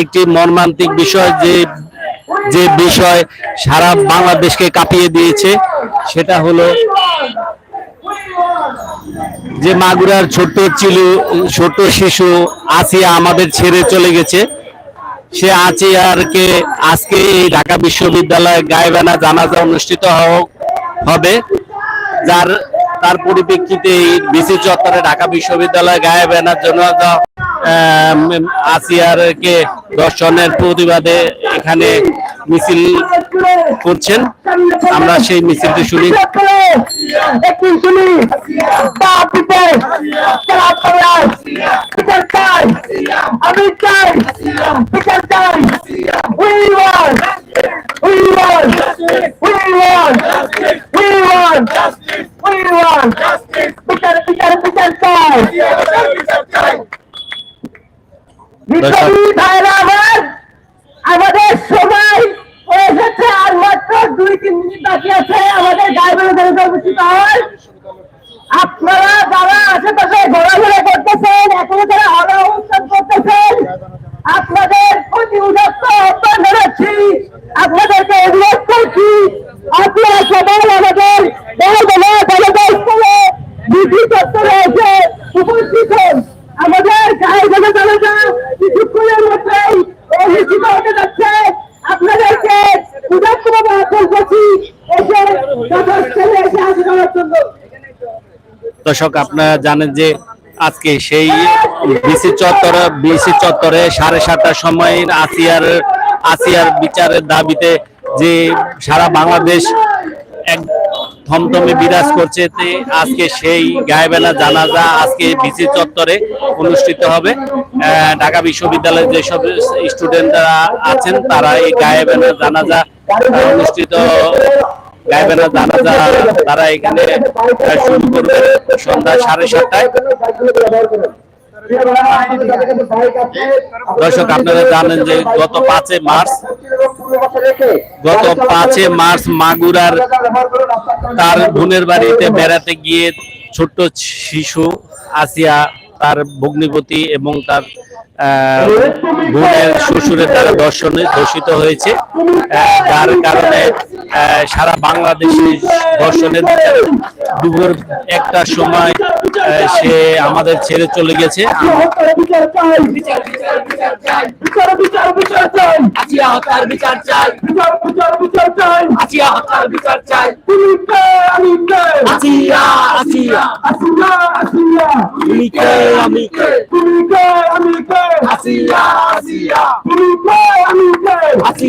একটি মর্মান্তিক বিষয় যে যে বিষয় সারা বাংলাদেশকে কাঁপিয়ে দিয়েছে, সেটা হলো যে মাগুরার ছোট্ট চিলু, ছোট্ট শিশু আসিয়া আমাদের ছেড়ে চলে গেছে। সে আচিয়ারকে আজকে এই ঢাকা বিশ্ববিদ্যালয়ে গায়েবানা জানাজা অনুষ্ঠিত হবে, যার তার পরিপ্রেক্ষিতে বিসি চত্বরে ঢাকা বিশ্ববিদ্যালয় বিশ্ববিদ্যালয়ে গায়েবানার জন্য আসিয়ারকে দর্শনের প্রতিবাদে এখানে মিছিল করছেন। আমরা সেই মিছিলটি শুনি। আমি চাই চাই আমাদের সময় এসেছে আর মাত্র দুই তিন বাকি আছে। আমাদের ড্রাইভার উচিত হয় আপনারা যারা আশেপাশে ঘোরাঘুরা করতেছেন, এখনও যারা হল অনুষ্ঠান করতেছেন আপনাদের প্রতি উদাত্ত আহ্বান জানাচ্ছি আপনাদেরকে অনুরোধ করছি আপনারা সবাই আমাদের বড় বড় স্থলে বিধি চত্বরে এসে উপস্থিত হন আমাদের গায়ে গেলে জানাজা কিছুক্ষণের যাচ্ছে। আপনাদেরকে করছি এসে এসে হওয়ার জন্য। দর্শক, আপনারা জানেন যে আজকে সেই বিসি চত্বরে বিসি চত্বরে সাড়ে সাতটার সময় আসিয়ার আসিয়ার বিচারের দাবিতে যে সারা বাংলাদেশ এক থমথমে বিরাজ করছে তে আজকে সেই গায়েবেলা জানাজা আজকে বিসি চত্বরে অনুষ্ঠিত হবে। ঢাকা বিশ্ববিদ্যালয়ের যেসব স্টুডেন্টরা আছেন, তারা এই গায়েবেলা জানাজা অনুষ্ঠিত গায়েবেলা জানাজা, তারা এখানে শুরু করবে সন্ধ্যা সাড়ে সাতটায়। দর্শক, আপনারা জানেন যে গত পাঁচে মার্চ, গত পাঁচে মার্চ মাগুরার তার বোনের বাড়িতে বেড়াতে গিয়ে ছোট্ট শিশু আসিয়া তার ভগ্নিপতি এবং তার বোনের শ্বশুরের দ্বারা দর্শনে ধর্ষিত হয়েছে। যার কারণে সারা বাংলাদেশে বিচারে দুপুর একটা সময় সে আমাদের ছেড়ে চলে গেছে। বিচার চাই বিচার বিচার বিচার চাই বিচার চাই বিচার বিচার বিচার চাই বিচার চাই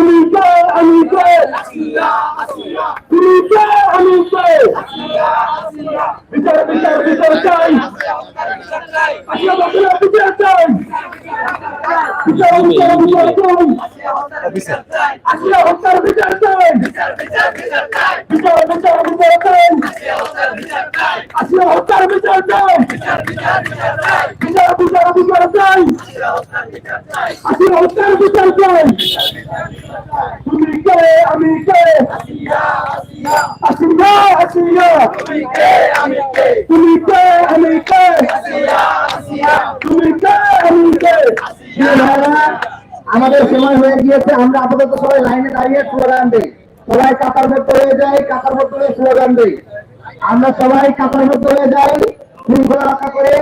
তুমি কে আমি কে আসিয়া আসিয়া তুমি কে আমি কে আসিয়া আসিয়া তুমি কে আমি কে তুমি কে আমি কে আসিয়া আসিয়া তুমি কে আমি কে বিচার বিচার বিচার চাই। আসিয়া বাবুরা বিচার চাই বিচার বিচার বিচার চাই আসিয়া হত্যার বিচার চাই বিচার বিচার বিচার চাই আসিয়া হত্যার বিচার চাই বিচার বিচার বিচার চাই আসিয়া হত্যার বিচার চাই তুমি কে আমি কে আসিয়া আসিয়া তুমি কে আমি কে তুমি কে আমি কে তুমি কে আমি কে আমাদের সময় হয়ে গিয়েছে, আমরা আপাতত সবাই লাইনে দাঁড়িয়ে স্লোগান দিই। সবাই কাতার মধ্যে হয়ে যাই, কাতার মধ্যে হয়ে স্লোগান দিই। আমরা সবাই কাতার মধ্যে হয়ে যাই, শৃঙ্খলা রক্ষা করে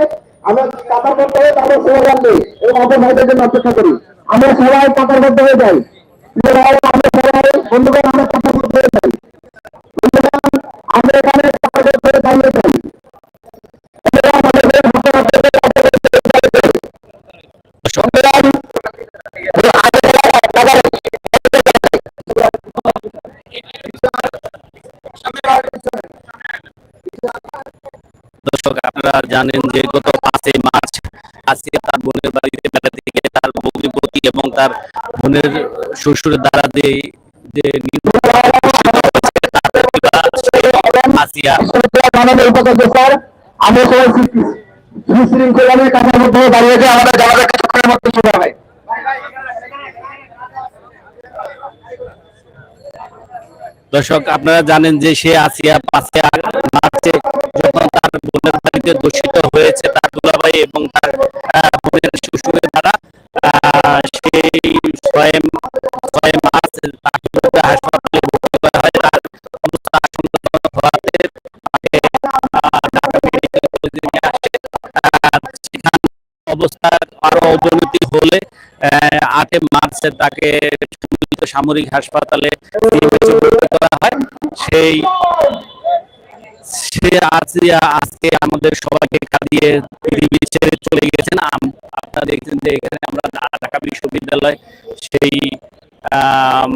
আমরা কাতার মধ্যে হয়ে তারপর স্লোগান দিই। এবং অপর ভাইদের জন্য অপেক্ষা করি। আমরা সবাই কাতার মধ্যে হয়ে যাই। আমরা সবাই বন্ধুগণ, আমরা জানেন যে গত পাঁচই মার্চ আসিয়া তার বোনের বাড়িতে বেড়াতে গিয়ে তার ভগ্নিপতি এবং তার বোনের শ্বশুরের দ্বারা যে আসিয়া মধ্যে দাঁড়িয়ে আমাদের জানাজা কিছুক্ষণের মধ্যে শুরু হবে দর্শক আপনারা জানেন যে সে আসিয়া পাঁচে মার্চে যখন তার বোনের বাড়িতে দূষিত হয়েছে তার দুলাভাই এবং তার বোনের শ্বশুরের দ্বারা। ছয় ছয় হাসপাতালে ভর্তি করা হয়। তার আরও অবনতি হলে মার্চ তাকে সামরিক হাসপাতালে করা হয়। সেই আজিয়া আজকে আমাদের সবাইকে কাঁদিয়ে পৃথিবী ছেড়ে চলে গেছেন আপনারা দেখছেন যে এখানে আমরা ঢাকা বিশ্ববিদ্যালয় সেই আহ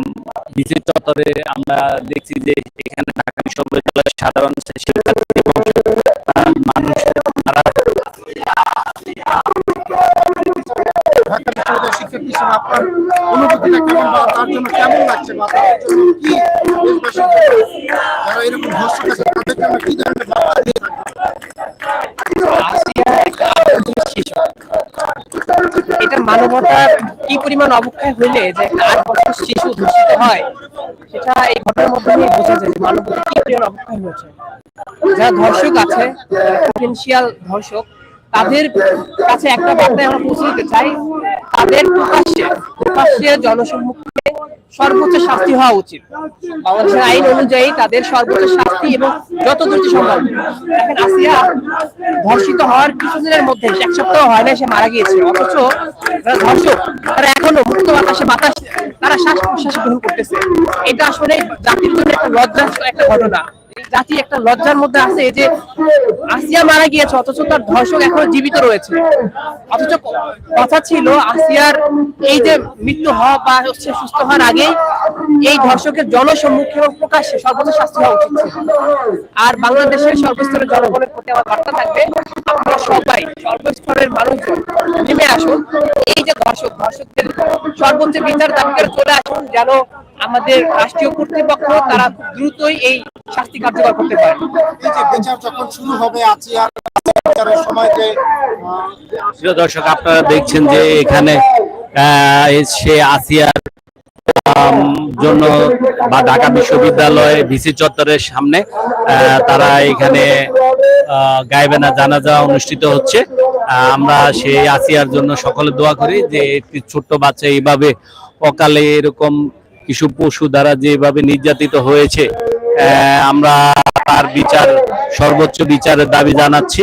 বিসি চত্বরে আমরা দেখছি যে এখানে ঢাকা বিশ্ববিদ্যালয়ের সাধারণ শিক্ষার্থী হিসেবে আপনার অনুভূতিটা কেমন? বা তার জন্য কেমন লাগছে? বা তার জন্য কি যারা এরকম আছে তাদের জন্য কি ধরনের বার্তা দিয়ে এটা মানবতার কি পরিমাণ অবক্ষয় হইলে যে আট বছর শিশু ধর্ষিত হয়, সেটা এই ঘটনার মাধ্যমে বোঝা যায় যে মানবতার কি পরিমাণ অবক্ষয় হয়েছে। যারা ধর্ষক আছে পটেনশিয়াল ধর্ষক, তাদের কাছে একটা বার্তায় আমরা পৌঁছে দিতে চাই তাদের প্রকাশ্যে প্রকাশ্যে জনসম্মুখে সর্বোচ্চ শাস্তি হওয়া উচিত। বাংলাদেশের আইন অনুযায়ী তাদের সর্বোচ্চ শাস্তি এবং যত দ্রুত সম্ভব। দেখেন আসিয়া ধর্ষিত হওয়ার কিছুদিনের মধ্যে এক সপ্তাহ হয় না সে মারা গিয়েছে। অথচ যারা ধর্ষক, তারা এখনও মুক্ত বাতাসে বাতাস তারা শ্বাস প্রশ্বাস গ্রহণ করতেছে। এটা আসলে জাতির জন্য একটা লজ্জার একটা ঘটনা। জাতি একটা লজ্জার মধ্যে আছে যে আসিয়া মারা গিয়েছে, অথচ তার ধর্ষক এখনও জীবিত রয়েছে অথচ কথা ছিল, আসিয়ার এই যে মৃত্যু হওয়া বা হচ্ছে সুস্থ হওয়ার আগে এই ধর্ষকের জনসম্মুখে এবং প্রকাশ্যে সর্বোচ্চ শাস্তি হওয়া উচিত। আর বাংলাদেশের সর্বস্তরের জনগণের প্রতি আমার বার্তা থাকবে, আপনারা সবাই সর্বস্তরের মানুষজন নেমে আসুন এই যে ধর্ষক, ধর্ষকদের সর্বোচ্চ বিচার দাবি করে চলে আসুন, যেন আমাদের রাষ্ট্রীয় কর্তৃপক্ষ তারা দ্রুতই এই শাস্তি কার্যকর করতে পারে। এই যে বিচার যখন শুরু হবে আছি আর প্রিয় দর্শক আপনারা দেখছেন যে এখানে আহ, সে আসিয়ার জন্য বা ঢাকা বিশ্ববিদ্যালয় ভিসি চত্বরের সামনে আহ, তারা এখানে আহ, গায়েবেনা জানাজা অনুষ্ঠিত হচ্ছে। আহ, আমরা সেই আসিয়ার জন্য সকলে দোয়া করি যে একটি ছোট্ট বাচ্চা এইভাবে অকালে এরকম কিছু পশু দ্বারা যেভাবে নির্যাতিত হয়েছে আমরা তার বিচার সর্বোচ্চ বিচারের দাবি জানাচ্ছি